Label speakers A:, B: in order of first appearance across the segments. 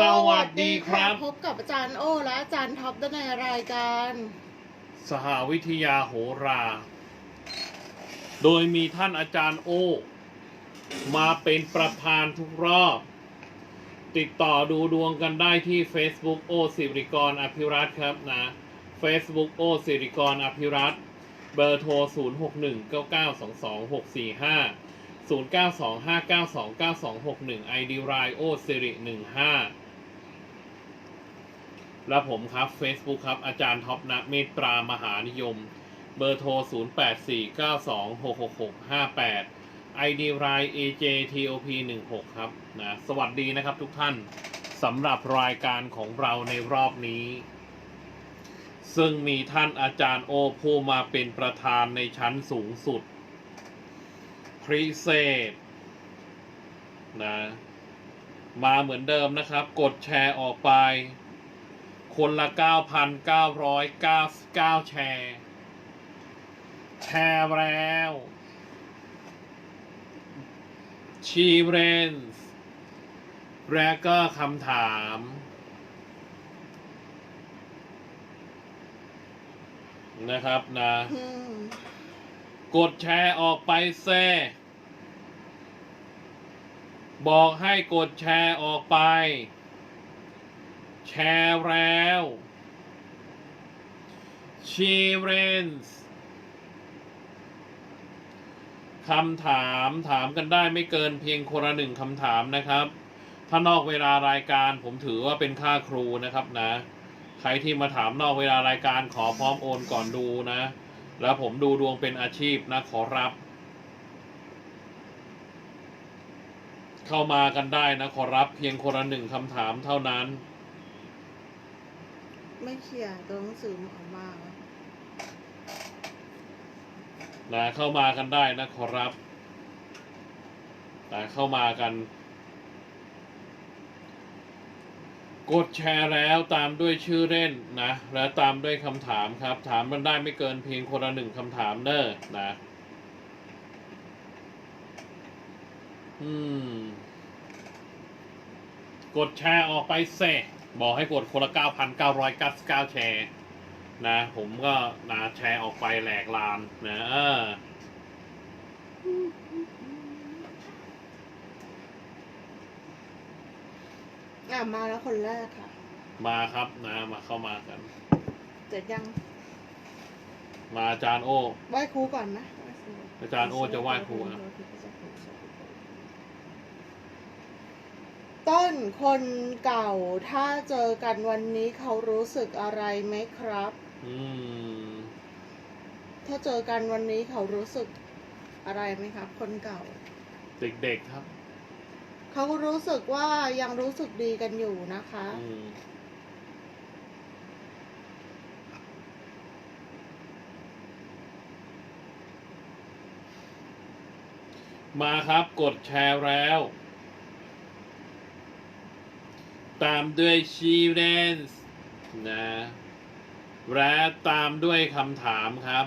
A: สวัสดีครับ
B: พบกับอาจารย์โอและอาจารย์ท็อปได้ในรายการ
A: สหวิทยาโหรา โดยมีท่านอาจารย์โอ มาเป็นประธานทุกรอบ ติดต่อดูดวงกันได้ที่ Facebook โอสิริกรอภิรัตน์ครับนะ Facebook โอสิริกรอภิรัตน์เบอร์โทร 0 6 1 9 9 2 2 6 4 5 0 9 2 5 9 2 9 2 6 1 ID รายโอสิริ15 และผมครับ Facebook ครับ อาจารย์ท็อปนะเมตตรามหานิยม เบอร์โทร 0849266658 ID ราย AJTOP 16 ครับนะสวัสดีนะครับทุกท่านสำหรับรายการของเราในรอบนี้ ซึ่งมีท่านอาจารย์โอผู้มาเป็นประธานในชั้นสูงสุดพิเศษนะมาเหมือนเดิมนะครับ กดแชร์ออกไป คนละ 9,999 แชร์ แชร์แล้วชีเรนส์และก็คำถาม นะครับนะ กดแชร์ออกไปแซ่บอกให้กดแชร์ออกไป แชร์แล้ว ชีเรนส์คำถามถามกันได้ไม่เกินเพียงคนละหนึ่งคำถามนะครับ ถ้านอกเวลารายการผมถือว่าเป็นค่าครูนะครับนะ ใครที่มาถามนอกเวลารายการขอพร้อมโอนก่อนดูนะ แล้วผมดูดวงเป็นอาชีพนะขอรับ เข้ามากันได้นะขอรับเพียงคนละหนึ่งคำถามเท่านั้น
B: ไม่เขียนตัวหนังสือหมอมา
A: นะเข้ามากันได้นะขอรับนะเข้ามากัน กดแชร์แล้วตามด้วยชื่อเล่นนะ และตามด้วยคำถามครับ ถามมันได้ไม่เกินเพียงคนละหนึ่งคำถามเนอะนะ อืม กดแชร์ออกไปเซ บอกให้กดคนละ 9,999 แชร์นะ ผมก็นะแชร์ออกไปแหลกลานนะเออ
B: อะมาแล้วคนแรกค่ะ
A: มาครับนะมาเข้ามากัน
B: เจ็ดยัง
A: มาอาจารย์โอ
B: ไหว้ครูก่อนนะไหว้ครู
A: อาจารย์โอ้จะไหว้ครูครับ
B: ต้นคนเก่าถ้าเจอกันวันนี้เขารู้สึกอะไรไหมครับ
A: อืม
B: ถ้าเจอกันวันนี้เขารู้สึกอะไรไหมครับ คนเก่า
A: เด็กๆครับ
B: เขารู้สึกว่ายังรู้สึกดีกันอยู่นะคะ
A: อืมมาครับ กดแชร์แล้ว ตามด้วยชีเรนส์นะและตามด้วยคำถามครับ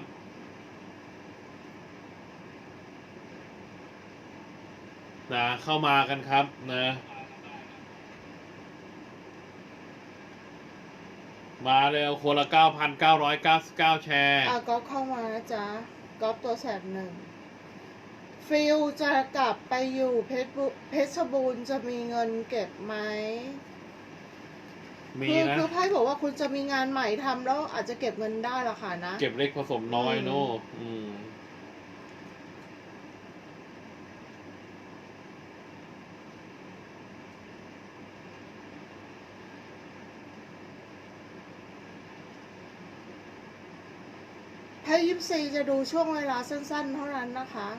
A: นะเข้ามากันครับนะมาเร็วคนละ 9,999 แชร์
B: อะก๊อฟเข้ามานะจ๊ะก๊อฟตัวแสบหนึ่ง ฟิลจะกลับไปอยู่เพชรบุเพชรบูรณ์จะมีเงินเก็บไหม
A: มี
B: คือ
A: นะ
B: คือไพ่บอกว่าคุณจะมีงานใหม่ทำแล้วอาจจะเก็บเงินได้ละค่ะนะ
A: เก็บเล็กผสมน้อย
B: อืม
A: โน่อืม
B: ไพ่ยิปซีจะดูช่วงเวลาสั้น ๆ เท่านั้นนะคะ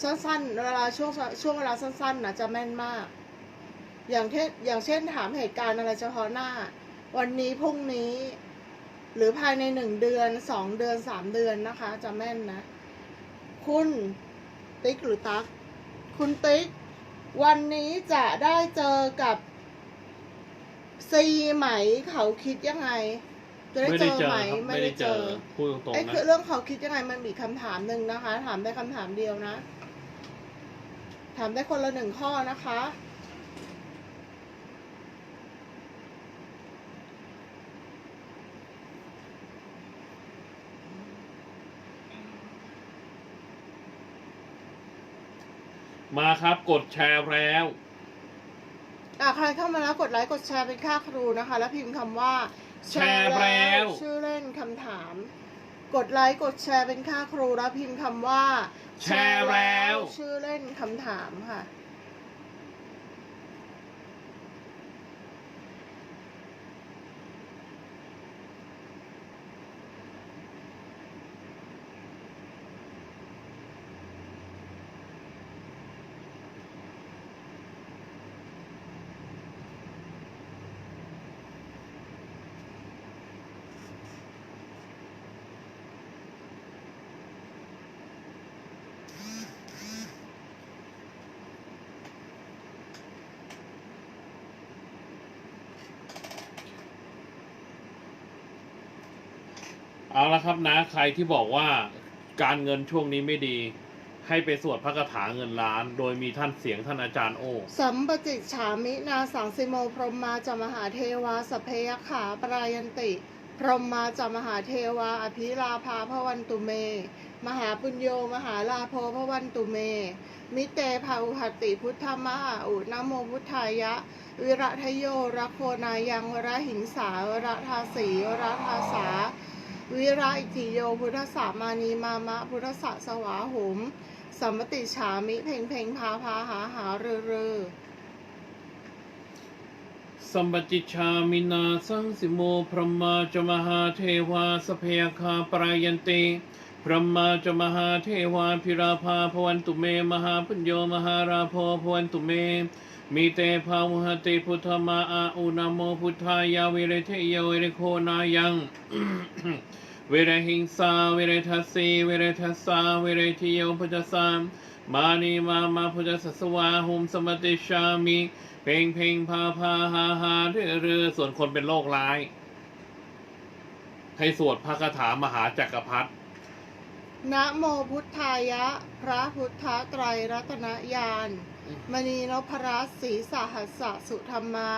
B: สั้นๆ เวลาช่วงช่วงเวลาสั้นๆนะจะแม่นมาก อย่างเช่นอย่างเช่นถามเหตุการณ์อะไรเฉพาะหน้า วันนี้พรุ่งนี้ หรือภายในหนึ่งเดือนสองเดือนสามเดือนนะคะ จะแม่นนะ คุณติ๊กหรือตัก คุณติ๊ก วันนี้จะได้เจอกับซีไหมเขาคิดยังไง จะได้
A: ไม่
B: เจ
A: ได้
B: อ
A: เจอ
B: ไหม
A: ครับ
B: ไม่
A: ไม่
B: ได้
A: ได้
B: เจ
A: เจอ
B: อ
A: พูดตรง
B: ไอ้
A: ๆ
B: คือ
A: นะ
B: เรื่องเขาคิดยังไงมันมีคำถามหนึ่งนะคะ ถามได้คำถามเดียวนะ ถามได้คนละหนึ่งข้อนะคะ
A: มาครับกดแชร์แล้ว
B: อะใครเข้ามาแล้วกดไลค์กดแชร์เป็นค่าครูนะคะ แล้วพิมพ์คำว่า
A: แชร์แล้ว
B: ชื่อเล่นคำถาม กดไลค์กดแชร์เป็นค่าครูแล้วพิมพ์คำว่า
A: แชร์แล้ว
B: ชื่อเล่นคำถามค่ะ
A: เอาละครับนะใครที่บอกว่าการเงินช่วงนี้ไม่ดี ให้ไปสวดพระคาถาเงินล้าน โดยมีท่านเสียงท่านอาจารย์โอ
B: สัมปจิตฉามินาสังสิโมพรหมมาจามหาเทวาสเพยขาปรายันติ พรหมมาจามหาเทวา อภิลาภาพระวันตุเม มหาปุญโยมหาลาโพพระวันตุเม มิเตภาอุหติพุทธมหาอุนโมพุทธายะ วิระทโยรัโคนายังวระหิงสาวระทาสีวระทาสา วิระอิทิโย พุทธสามานีมามะ พุทธสสวาหุมสัมมติฉามิเพ่งเพ่งพาพาหาหาเรือเรือ
A: สัมปจิชามินาสังสิโมพรหมาจมหาเทวาสเพยคาปรายันติพรหมาจมหาเทวาพิราภาพวันตุเม มหาพุญโยมหาราโพพวันตุเม มีเตภาวหติพุทธมาอาอุนาโมพุทธายาวิเรเทโยเรโคนายัง วรหิงสาเวรทัสสีเวรทัสสาเวรทิโยพุทธสามมานีมามาพุทธสัสวาหุมสมติชามิเพ่งเพ่งพาพาหาหาเรือเรือส่วนคนเป็นโรคร้าย ให้สวดพระคาถามหาจักรพรรดิ
B: นะโมพุทธายะ พระพุทธไตรรัตนญาณมณีนพรัตน์ศรีสหัสสะสุธรรมา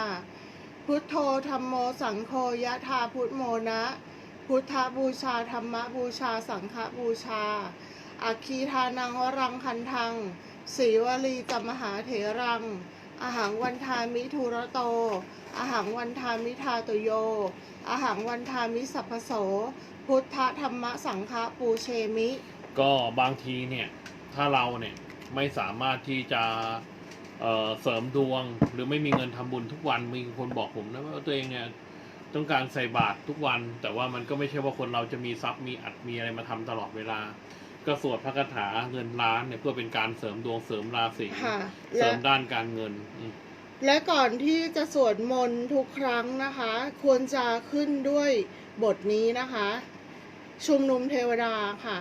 B: พุทโธธรรมโมสังโฆยะธาพุทโมนะ พุทธบูชาธรรมบูชาสังฆบูชา อัคคีทานังวรังคันทังสีวลีจมหาเถรังอาหังวันทามิทุระโตอาหังวันทามิทาตโยอาหังวันทามิสัพพโส พุทธธรรมสังฆปูเชมิ
A: ก็บางทีเนี่ยถ้าเราเนี่ยไม่สามารถที่จะเเสริมดวงหรือไม่มีเงินทำบุญทุกวันมีคนบอกผมนะว่าตัวเองเนี่ย ต้องการใส่บาตรทุกวัน แต่ว่ามันก็ไม่ใช่ว่าคนเราจะมีทรัพย์มีอัดมีอะไรมาทำตลอดเวลา ก็สวดพระคาถาเงินล้านเนี่ยเพื่อเป็นการเสริมดวงเสริมราศี
B: ค่ะ
A: เสริ
B: และ
A: มด้านการเงินอืม
B: และก่อนที่จะสวดมนต์ทุกครั้งนะคะ ควรจะขึ้นด้วยบทนี้นะคะ ชุมนุมเทวดาค่ะ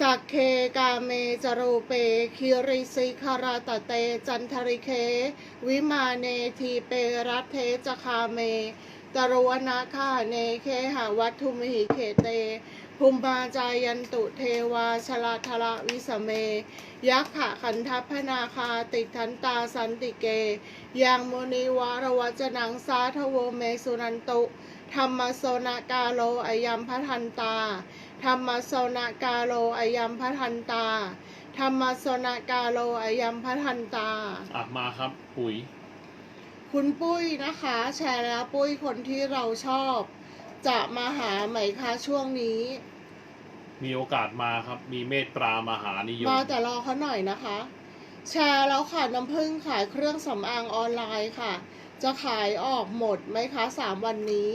B: สักเคกาเมจรูเป คิริสิคาราตะเต จันทริเค วิมาเนทีเปรัตเทจคาเม ตรวนาคาเนเคหาวัตถุมหิเขเตภูมิปาจายันตุเทวาชลาทละวิสเม ยักขะขันทัพนาคาติทันตาสันติเก ยังโมนิวารวจนังสาทโวเมสุนันตุ ธรรมโสนากาโลอายัมพทันตา ธรรมโสนากาโลอายัมพทันตา ธรรมโสนากาโลอายัมพทันตา
A: อะมาครับปุ๋ย
B: คุณปุ้ยนะคะ แชร์แล้วปุ้ยคนที่เราชอบ จะมาหาไหมคะช่วงนี้
A: มีโอกาสมาครับ มีเมตตามหานิยม
B: มาแต่รอเขาหน่อยนะคะ แชร์แล้วค่ะน้ำผึ้งขายเครื่องสำอางออนไลน์ค่ะ จะขายออกหมดไหมคะสามวันนี้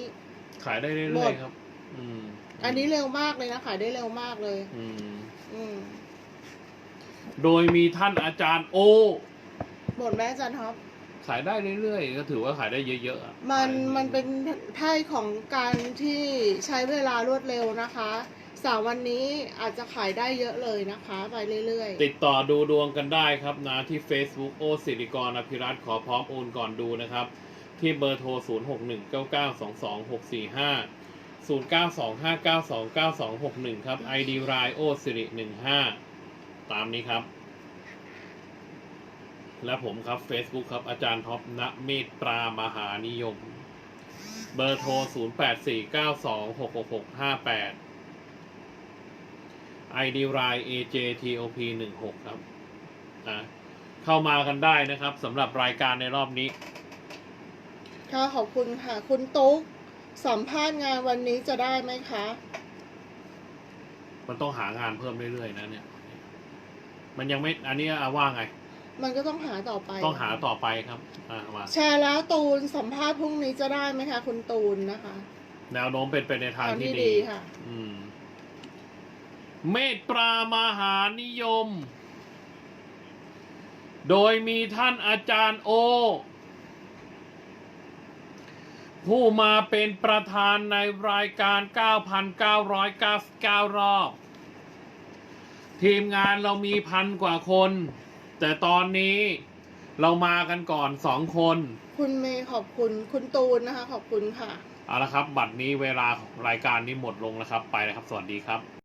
A: ขายได้เรื่
B: หม
A: อย
B: ด
A: ๆครับ อืม
B: อันนี้เร็วมากเลยนะขายได้เร็วมากเลย
A: อืม
B: อืม
A: โดยมีท่านอาจารย์โอ
B: หมดแม่อาจันท็อป
A: ขายได้เรื่อยๆ ก็ถือว่าขายได้เยอะๆอะ
B: มัน
A: ขาย
B: มันเป็นไพ่ของการที่ใช้เวลารวดเร็วนะคะสามวันนี้อาจจะขายได้เยอะเลยนะคะ ไปเรื่อยๆ
A: ติดต่อดูดวงกันได้ครับนะ ที่ Facebook โอสิริกรอภิรัตน์ขอพร้อมโอนก่อนดูนะครับ ที่เบอร์โทร 0 6 1 9 9 2 2 6 4 5 0 9 2 5 9 2 9 2 6 1 ครับ ID รายโอสิริ15 ตามนี้ครับ และผมครับ Facebook ครับ อาจารย์ท็อปณเมตปรามหานิยม เบอร์โทร 0 8 4 9 2 6 6 6 5 8 ID ราย AJTOP 16 ครับนะเข้ามากันได้นะครับสำหรับรายการในรอบนี้
B: ค่ะขอบคุณค่ะ คุณตุ๊กสัมภาษณ์งานวันนี้จะได้ไหมคะ
A: มันต้องหางานเพิ่มเรื่อยๆนะเนี่ย มันยังไม่ อันนี้อะว่าไง
B: มันก็ต้องหาต่อไป
A: ต้องหาต่อไปครับอ่ามา
B: แชร์แล้วตูนสัมภาษณ์พรุ่งนี้จะได้ไหมคะ คุณตูนนะคะ
A: แนวโน้มเป็นไปในทาง
B: ทาง
A: ที่
B: ที่
A: ดี
B: ดีค่ะ
A: อืม เมตตามหานิยม โดยมีท่านอาจารย์โอ ผู้มาเป็นประธานในรายการ 9,999 รอบ ทีมงานเรามีพันกว่าคน แต่ตอนนี้เรามากันก่อนสองคน
B: คุณเมย์ขอบคุณคุณตูนนะคะ ขอบคุณค่ะ
A: เอาละครับ บัตรนี้เวลาของรายการนี้หมดลงแล้วครับ ไปแล้วครับ สวัสดีครับ